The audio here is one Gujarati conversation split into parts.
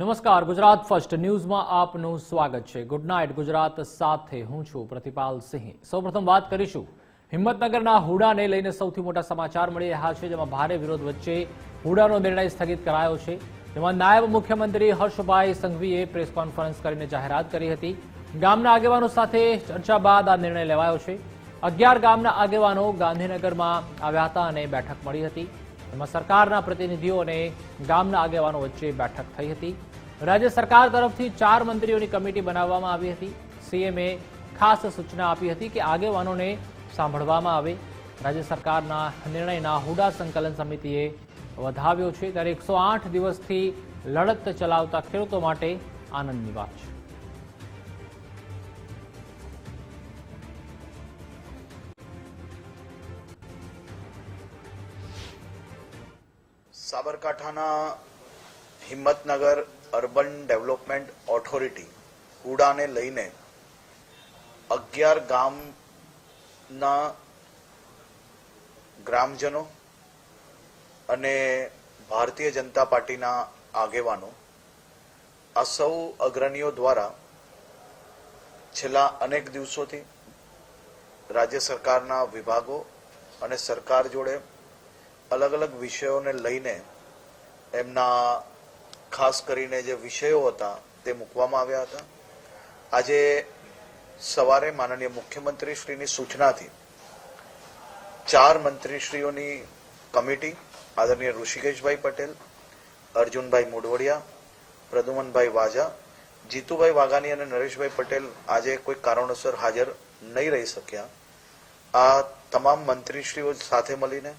નમસ્કાર, ગુજરાત ફર્સ્ટ ન્યૂઝમાં આપનું સ્વાગત છે. ગુડ નાઇટ ગુજરાત સાથે હું છું પ્રતિપાલ સિંહ. સૌપ્રથમ વાત કરીશું. હિંમતનગરના હુડાને લઈને સૌથી મોટા સમાચાર મળી રહ્યા છે, જેમાં ભારે વિરોધ વચ્ચે હુડાનો નિર્ણય સ્થગિત કરાયો છે. જેમાં નાયબ મુખ્યમંત્રી હર્ષભાઈ સંઘવીએ પ્રેસ કોન્ફરન્સ કરીને જાહેરાત કરી હતી. ગામના આગેવાનો સાથે ચર્ચા બાદ આ નિર્ણય લેવાયો છે. અગિયાર ગામના આગેવાનો ગાંધીનગરમાં આવ્યા હતા અને બેઠક મળી હતી. એમાં સરકારના પ્રતિનિધિઓ અને ગામના આગેવાનો વચ્ચે બેઠક થઈ હતી. રાજ્ય સરકાર તરફથી ચાર મંત્રીઓની કમિટી બનાવવામાં આવી હતી. સીએમએ ખાસ સૂચના આપી હતી કે આગેવાનોને સાંભળવામાં આવે. રાજ્ય સરકારના નિર્ણયના હુડા સંકલન સમિતિએ વધાવ્યો છે. ત્યારે એકસો દિવસથી લડત ચલાવતા ખેડૂતો માટે આનંદની વાત છે. સાબરકાંઠાના હિંમતનગર અર્બન ડેવલપમેન્ટ ઓથોરિટી હુડાને લઈને અગિયાર ગામના ગ્રામજનો અને ભારતીય જનતા પાર્ટીના આગેવાનો, આ સૌ અગ્રણીઓ દ્વારા છેલ્લા અનેક દિવસોથી રાજ્ય સરકારના વિભાગો અને સરકાર જોડે અલગ અલગ વિષયોને લઈને એમના ખાસ કરીને જે વિષયો હતા તે મૂકવામાં આવ્યા હતા. આજે સવારે માનનીય મુખ્યમંત્રી શ્રીની સૂચનાથી ચાર મંત્રીશ્રીઓની કમિટી, આદરણીય ઋષિકેશભાઈ પટેલ, અર્જુનભાઈ મોડવડિયા પ્રદુમનભાઈ વાજા, જીતુભાઈ વાઘાણી અને નરેશભાઈ પટેલ આજે કોઈ કારણોસર હાજર નહીં રહી શક્યા. આ તમામ મંત્રીશ્રીઓ સાથે મળીને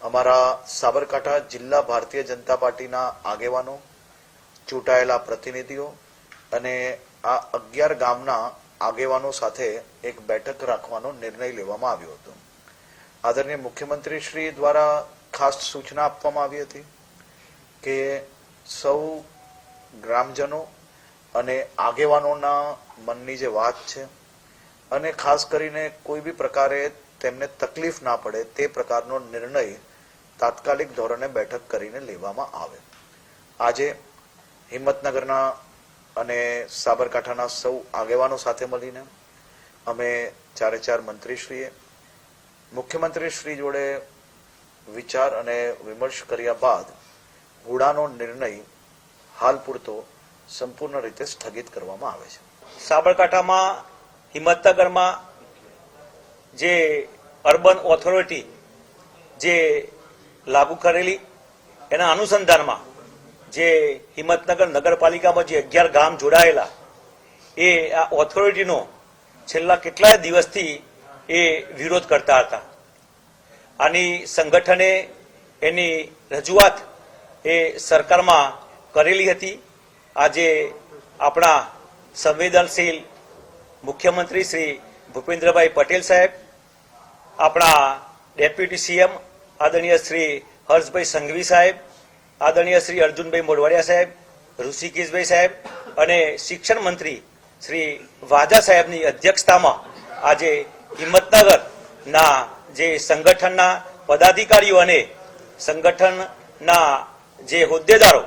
અમારા સાબરકાંઠા જિલ્લા ભારતીય જનતા પાર્ટીના આગેવાનો, ચૂંટાયેલા પ્રતિનિધિઓ અને આ અગિયાર ગામના આગેવાનો સાથે એક બેઠક રાખવાનો નિર્ણય લેવામાં આવ્યો હતો. આદરણીય મુખ્યમંત્રી શ્રી દ્વારા ખાસ સૂચના આપવામાં આવી હતી કે સૌ ગ્રામજનો અને આગેવાનોના મનની જે વાત છે અને ખાસ કરીને કોઈ બી પ્રકારે તેમને તકલીફ ના પડે તે પ્રકારનો નિર્ણય તાત્કાલિક ધોરણે બેઠક કરીને લેવામાં આવે. આજે હિંમતનગરના અને સાબરકાંઠાના સૌ આગેવાનો સાથે મળીને અમે ચારે ચાર મંત્રીશ્રીએ મુખ્યમંત્રી શ્રી જોડે વિચાર અને વિમર્શ કર્યા બાદ હુડાનો નિર્ણય હાલ પૂરતો સંપૂર્ણ રીતે સ્થગિત કરવામાં આવે છે. સાબરકાંઠામાં, હિંમતનગરમાં જે અર્બન ઓથોરિટી, જે લાગુ કરેલી એના અનુસંધાનમાં જે હિંમતનગર નગરપાલિકામાં જે અગિયાર ગામ જોડાયેલા, એ આ ઓથોરિટીનો છેલ્લા કેટલાય દિવસથી એ વિરોધ કરતા હતા. આની સંગઠને એની રજૂઆત એ સરકારમાં કરેલી હતી. આજે આપણા સંવેદનશીલ મુખ્યમંત્રી શ્રી ભૂપેન્દ્રભાઈ પટેલ સાહેબ, આપણા ડેપ્યુટી સીએમ આદરણીય શ્રી હર્ષભાઈ સંઘવી સાહેબ, આદરણીય શ્રી અર્જુનભાઈ મોઢવાડિયા સાહેબ, ઋષિકેશભાઈ સાહેબ અને શિક્ષણ મંત્રી શ્રી વાજા સાહેબની અધ્યક્ષતામાં આજે હિંમતનગરના જે સંગઠનના પદાધિકારીઓ અને સંગઠનના જે હોદ્દેદારો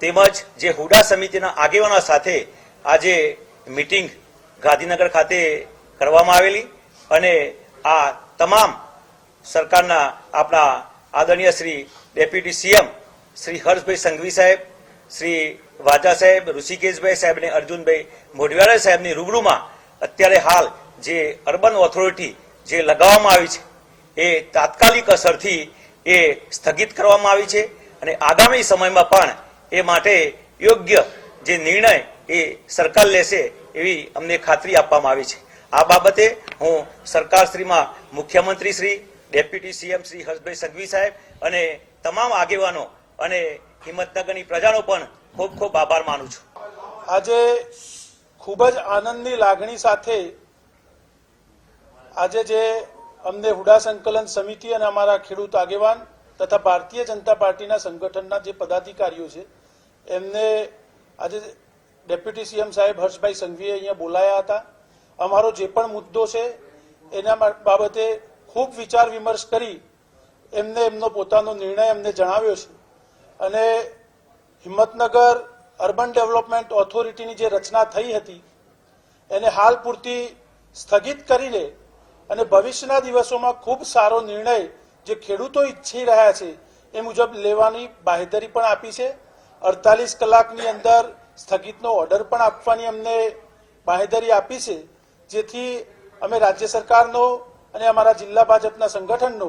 તેમજ જે હુડા સમિતિના આગેવાનો સાથે આજે મિટિંગ ગાંધીનગર ખાતે કરવામાં આવેલી અને આ તમામ સરકારના આપણા આદરણીય શ્રી ડેપ્યુટી સીએમ શ્રી હર્ષભાઈ સંઘવી સાહેબ, શ્રી વાજા સાહેબ, ઋષિકેશભાઈ સાહેબ અને અર્જુનભાઈ મોઢવાડા સાહેબની રૂબરૂમાં અત્યારે હાલ જે અર્બન ઓથોરિટી જે લગાવવામાં આવી છે, એ તાત્કાલિક અસરથી એ સ્થગિત કરવામાં આવી છે અને આગામી સમયમાં પણ એ માટે યોગ્ય જે નિર્ણય એ સરકાર લેશે એવી અમને ખાતરી આપવામાં આવી છે. આ બાબતે હું સરકારશ્રીમાં મુખ્યમંત્રી શ્રી ડેપ્યુટી સીએમ શ્રી હર્ષભાઈ સંઘવી સાહેબ અને તમામ આગેવાનો અને હિંમતનગરની પ્રજાનો પણ ખૂબ ખૂબ આભાર માનું છું. આજે ખૂબ જ આનંદની લાગણી સાથે આજે જે અમને હુડા સંકલન સમિતિ અને અમારા ખેડૂત આગેવાન તથા ભારતીય જનતા પાર્ટીના સંગઠનના જે પદાધિકારીઓ છે, એમને આજે ડેપ્યુટી સીએમ સાહેબ હર્ષભાઈ સંઘવીએ અહીંયા બોલાયા હતા. અમારો જે પણ મુદ્દો છે, એના બાબતે ખૂબ વિચાર વિમર્શ કરી એમને એમનો પોતાનો નિર્ણય એમને જણાવ્યો છે. અને હિંમતનગર અર્બન ડેવલપમેન્ટ ઓથોરિટીની જે રચના થઈ હતી, એને હાલ પૂરતી સ્થગિત કરીને અને ભવિષ્યના દિવસોમાં ખૂબ સારો નિર્ણય જે ખેડૂતો ઈચ્છી રહ્યા છે એ મુજબ લેવાની બાહેધરી પણ આપી છે. અડતાલીસ કલાકની અંદર સ્થગિતનો ઓર્ડર પણ આપવાની અમને બાહેધરી આપી છે, જેથી અમે રાજ્ય સરકારનો અને અમારા જિલ્લા ભાજપના સંગઠનનો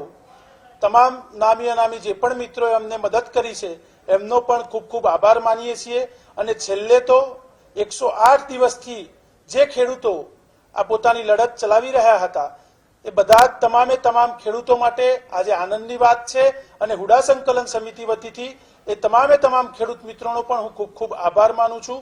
તમામ નામી અનામી જે પણ મિત્રોએ અમને મદદ કરી છે, એમનો પણ ખૂબ ખૂબ આભાર માનીએ છીએ. અને છેલ્લે તો એકસો આઠ દિવસથી જે ખેડૂતો આ પોતાની લડત ચલાવી રહ્યા હતા, એ બધા જ તમામે તમામ ખેડૂતો માટે આજે આનંદની વાત છે. અને હુડા સંકલન સમિતિ વતીથી એ તમામે તમામ ખેડૂત મિત્રોનો પણ હું ખૂબ ખૂબ આભાર માનું છું.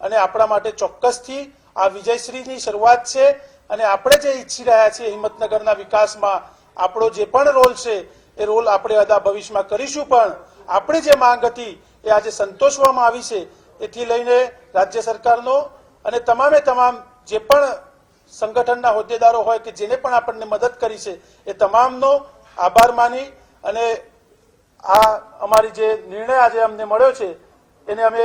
અને આપણા માટે ચોક્કસથી આ વિજયશ્રીની શરૂઆત છે. અને આપણે જે ઈચ્છી રહ્યા છીએ હિંમતનગરના વિકાસમાં આપણો જે પણ રોલ છે એ રોલ આપણે અદા ભવિષ્યમાં કરીશું પણ આપણી જે માંગ હતી એ આજે સંતોષવામાં આવી છે. એથી લઈને રાજ્ય સરકારનો અને તમામે તમામ જે પણ સંગઠનના હોદ્દેદારો હોય કે જેને પણ આપણને મદદ કરી છે એ તમામનો આભાર માની અને આ અમારી જે નિર્ણય આજે અમને મળ્યો છે એને અમે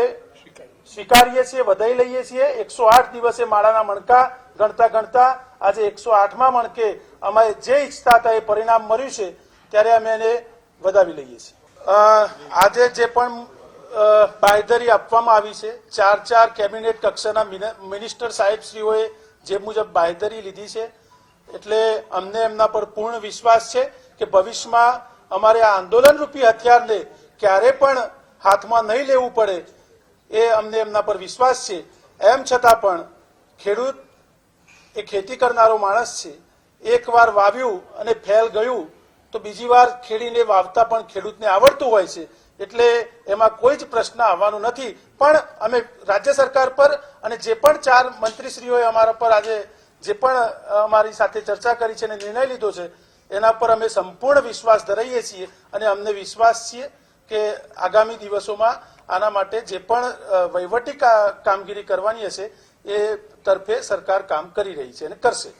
સ્વીકારીએ. છીએ વધાઈ લઈએ છીએ. એકસો આઠ દિવસે માળાના મણકા ગણતા ગણતા આજે એકસો આઠમાં મણકે અમે જે ઈચ્છતા હતા એ પરિણામ મળ્યું છે, ત્યારે અમે એને વધાવી લઈએ છીએ. આજે જે પણ બાયધરી આપવામાં આવી છે, ચાર ચાર કેબિનેટ કક્ષાના મિન- મિનિસ્ટર સાહેબશ્રીઓએ જે મુજબ બાંયધરી લીધી છે, એટલે અમને એમના પર પૂર્ણ વિશ્વાસ છે કે ભવિષ્યમાં અમારે આ આંદોલનરૂપી હથિયારને ક્યારે પણ હાથમાં નહીં લેવું પડે, એ અમને એમના પર વિશ્વાસ છે. એમ છતાં પણ ખેડૂત એ ખેતી કરનારો માણસ છે. એકવાર વાવ્યું અને ફેલ ગયું, તો બીજી વાર ખેડીને વાવતા પણ ખેડૂતને આવડતું હોય છે. એટલે એમાં કોઈ જ પ્રશ્ન આવવાનો નથી. પણ અમે રાજ્ય સરકાર પર અને જે પણ ચાર મંત્રીશ્રીઓએ અમારા પર આજે જે પણ અમારી સાથે ચર્ચા કરી છે અને નિર્ણય લીધો છે, એના પર અમે સંપૂર્ણ વિશ્વાસ ધરાઈએ છીએ અને અમને વિશ્વાસ છીએ કે આગામી દિવસોમાં આના માટે જે પણ વહીવટી કામગીરી કરવાની હશે એ તરફે સરકાર કામ કરી રહી છે અને કરશે.